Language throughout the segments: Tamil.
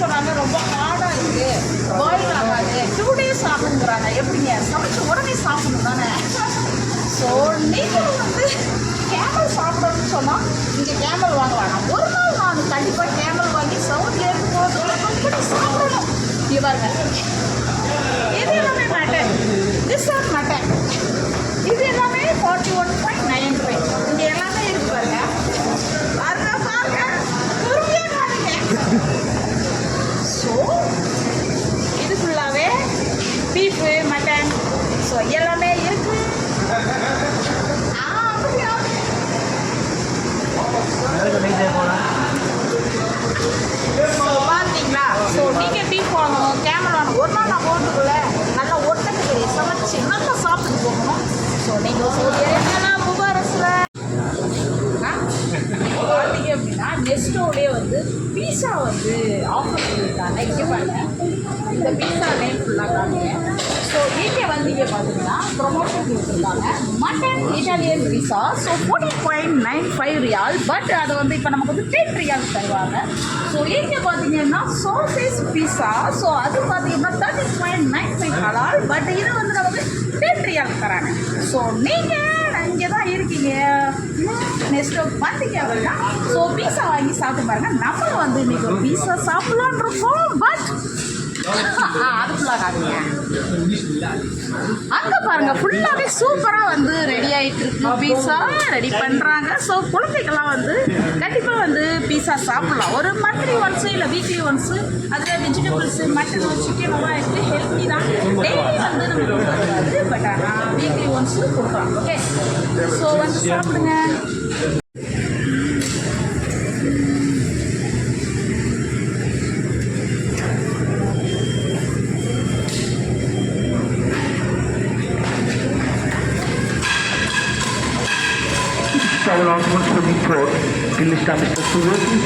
சொல்கிறாங்க ரொம்ப ஹார்டாக இருக்குது பாயில் ஆகாது. டூ டேஸ் ஆகுங்கிறாங்க எப்படிங்க? சமைச்சு உடனே சாப்பிடணும் தானே? ஸோ நீங்கள் வந்து கேமல் சாப்பிடணும்னு சொன்னால் இங்கே கேமல் வாங்க வேணாம். ஒரு நாள் நான் கண்டிப்பாக கேமல் வாங்கி சவுண்ட்லேருந்து போகிறது சாப்பிடணும். இவர்கள். இது எல்லாமே மேட்டர் திஸ் ஆர் மேட்டர் சரி சமைச்சு சாப்பிட்டு போகணும் ஸோ நீங்கள் சவுதி அரேபியானா முபாரஸில் பார்த்தீங்க அப்படின்னா நெஸ்டோலே வந்து பீஸா வந்து ஆஃபர் பண்ணியிருக்காங்க இங்கே பாருங்க இந்த பீஸா நீங்கள் பார்த்தீங்கன்னா ப்ரொமோஷன் கொடுத்துருந்தாங்க mutton Italian pizza so fourteen point nine five riyal but அதை வந்து இப்போ நமக்கு வந்து டென் ரியால் தருவாங்க. ஸோ இங்கே பார்த்தீங்கன்னா சோசேஸ் பீஸா ஸோ அது பார்த்தீங்கன்னா thirty point nine five halal but இது வந்து நமக்கு டென் ரியால் தராங்க. ஸோ நீங்கள் இங்கே தான் இருக்கீங்க. நெக்ஸ்ட் வந்தீங்க அப்படின்னா ஸோ பீஸா வாங்கி சாப்பிட்டு பாருங்க. நம்ம வந்து இன்னைக்கு பீஸா சாப்பிடலான் இருக்கோம் பட் அது ஃபுல்லாக காட்டுங்க அங்கே பாருங்க ஃபுல்லாகவே சூப்பராக வந்து ரெடி ஆகிட்டு இருக்கு. பீஸா ரெடி பண்ணுறாங்க ஸோ குழந்தைகள்லாம் வந்து கண்டிப்பாக வந்து பீஸா சாப்பிடலாம். ஒரு மந்த்லி ஒன்ஸு இல்லை வீக்லி ஒன்ஸு அதில் வெஜிடபிள்ஸு மட்டன் சிக்கன் எல்லாம் இருக்குது ஹெல்த்தி தான். டெய்லி வந்து நம்ம பட் ஆனால் வீக்லி ஒன்ஸு கொடுக்கலாம். ஓகே ஸோ வந்து சாப்பிடுங்க. Can you stop the Suzuki?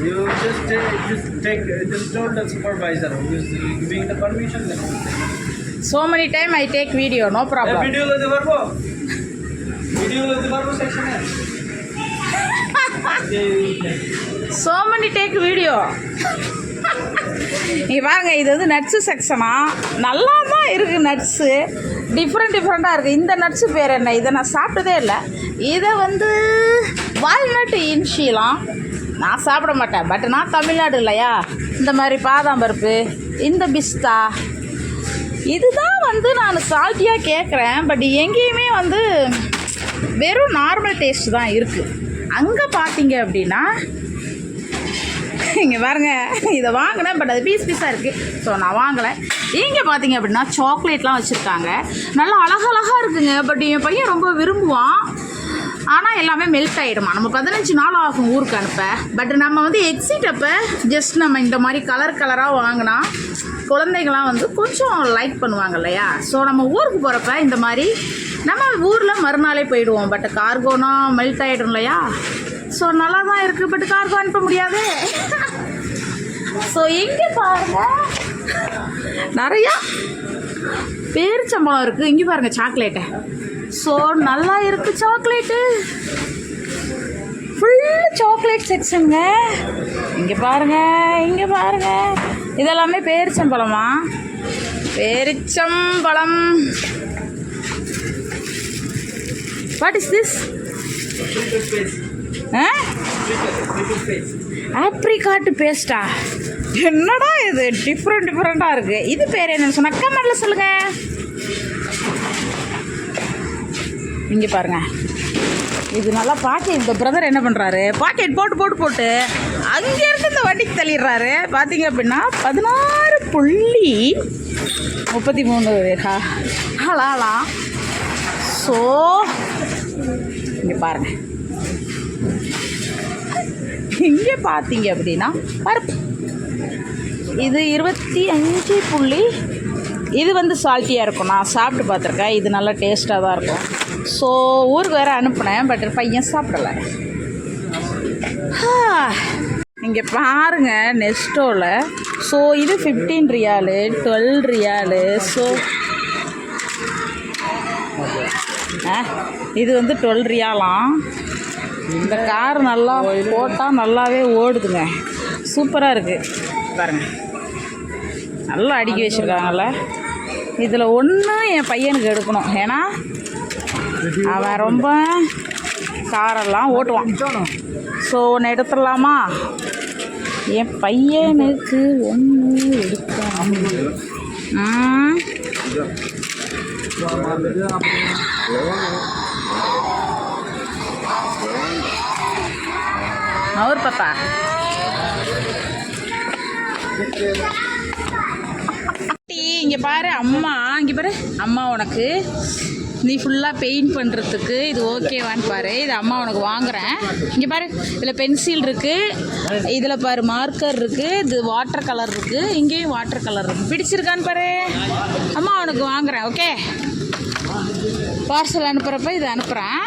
You just, uh, just take, uh, just told the supervisor who is giving the permission. Then So many time I take video, no problem. Video is the video is the section. So many take video நீ பாருங்க இது வந்து நட்ஸு செக்ஷனா நல்லா தான் இருக்குது நட்ஸு டிஃப்ரெண்ட் டிஃப்ரெண்ட்டாக இருக்குது இந்த நட்ஸு பேர் என்ன? இதை நான் சாப்பிட்டதே இல்லை. இதை வந்து வால்நட் இன்ஷிலாம் நான் சாப்பிட மாட்டேன். பட் நான் தமிழ்நாடு இல்லையா? இந்த மாதிரி பாதாம் பருப்பு இந்த பிஸ்தா. இதுதான் வந்து நான் சால்ட்டியாக கேட்குறேன் பட் எங்கேயுமே வந்து வெறும் நார்மல் டேஸ்ட் தான் இருக்குது அங்கே பார்த்தீங்க அப்படின்னா இங்கே பாருங்க இதை வாங்கினேன் பட் அது பீஸ் பீஸாக இருக்குது ஸோ நான் வாங்கலை. இங்கே பார்த்தீங்க அப்படின்னா சாக்லேட்லாம் வச்சுருக்காங்க. நல்லா அழகழகாக இருக்குங்க பட் என் பையன் ரொம்ப விரும்புவான். ஆனால் எல்லாமே மெல்ட் ஆகிடுமா நம்ம பதினஞ்சு நாள் ஆகும் ஊருக்கு அனுப்ப. பட் நம்ம வந்து எக்ஸிட் அப்போ ஜஸ்ட் நம்ம இந்த மாதிரி கலர் கலராக வாங்கினா குழந்தைங்களாம் வந்து கொஞ்சம் லைக் பண்ணுவாங்க இல்லையா? ஸோ நம்ம ஊருக்கு போகிறப்ப இந்த மாதிரி நம்ம ஊரில் மறுநாளே போயிடுவோம். பட் கார்கோனா மெல்ட் ஆகிடும் இல்லையா? ஸோ நல்லா தான் இருக்குது பட் கார்கோ அனுப்ப முடியாது. ஸோ இங்கே பாருங்க. நிறையா பேரிச்சம்பழம் இருக்குது இங்கே பாருங்கள் சாக்லேட்டை ஸோ நல்லா இருக்குது சாக்லேட்டு ஃபுல் சாக்லேட் செக்ஷனுங்க இங்கே பாருங்க இங்கே பாருங்க. இதெல்லாமே பேரிச்சம்பழமா? பேரிச்சம்பழம். What is this ah apricot பேஸ்டா என்னடா இது? டிஃப்ரெண்ட் டிஃப்ரெண்ட்டாக இருக்குது இது பேர் என்னன்னு சொன்னால் கமெண்டில் சொல்லுங்கள் இங்கே பாருங்க. இது நல்லா பாக்கெட் இந்த பிரதர் என்ன பண்ணுறாரு பாக்கெட் போட்டு போட்டு போட்டு அங்கேருந்து இந்த வண்டிக்கு தள்ளிடுறாரு. பார்த்தீங்க அப்படின்னா பதினாறு புள்ளி முப்பத்தி மூணு ஹலாலாம் ஸோ இங்கே பாருங்கள் இங்கே பார்த்தீங்க அப்படின்னா பருப்பு. இது இருபத்தி அஞ்சு புள்ளி இது வந்து சால்ட்டியாக இருக்கும். நான் சாப்பிட்டு பார்த்துருக்கேன். இது நல்லா டேஸ்ட்டாக தான் இருக்கும். ஸோ ஊருக்கு வேறு அனுப்புனேன் பட் பையன் சாப்பிடல. இங்கே பாருங்க நெஸ்டோவில் ஸோ இது fifteen riyal twelve riyal. So இது வந்து டுவெல் ரியாலாம். இந்த கார் நல்லா போட்டால் நல்லாவே ஓடுதுங்க. சூப்பராக இருக்குது பாருங்க. நல்லா அடுக்கி வச்சுருக்காங்கல்ல. இதில் ஒன்று என் பையனுக்கு எடுக்கணும். ஏன்னா அவன் ரொம்ப காரெல்லாம் ஓட்டுவான். ஸோ ஒன்று எடுத்துடலாமா? என் பையனுக்கு ஒன்று எடுக்கணும் அவர் பாப்பா. இங்கே பாரு அம்மா இங்கே பாரு. அம்மா உனக்கு நீ ஃபுல்லாக பெயிண்ட் பண்ணுறதுக்கு இது ஓகேவான்னு பாரு. இது அம்மா உனக்கு வாங்குறேன். இங்கே பாரு இதில் பென்சில் இருக்குது இதில் பாரு மார்க்கர் இருக்குது இது வாட்டர் கலர் இருக்குது இங்கேயும் வாட்டர் கலர் இருக்குது பிடிச்சிருக்கான்னு பாரு. அம்மா உனக்கு வாங்குறேன் ஓகே பார்சல் அனுப்புகிறப்ப இது அனுப்புகிறேன்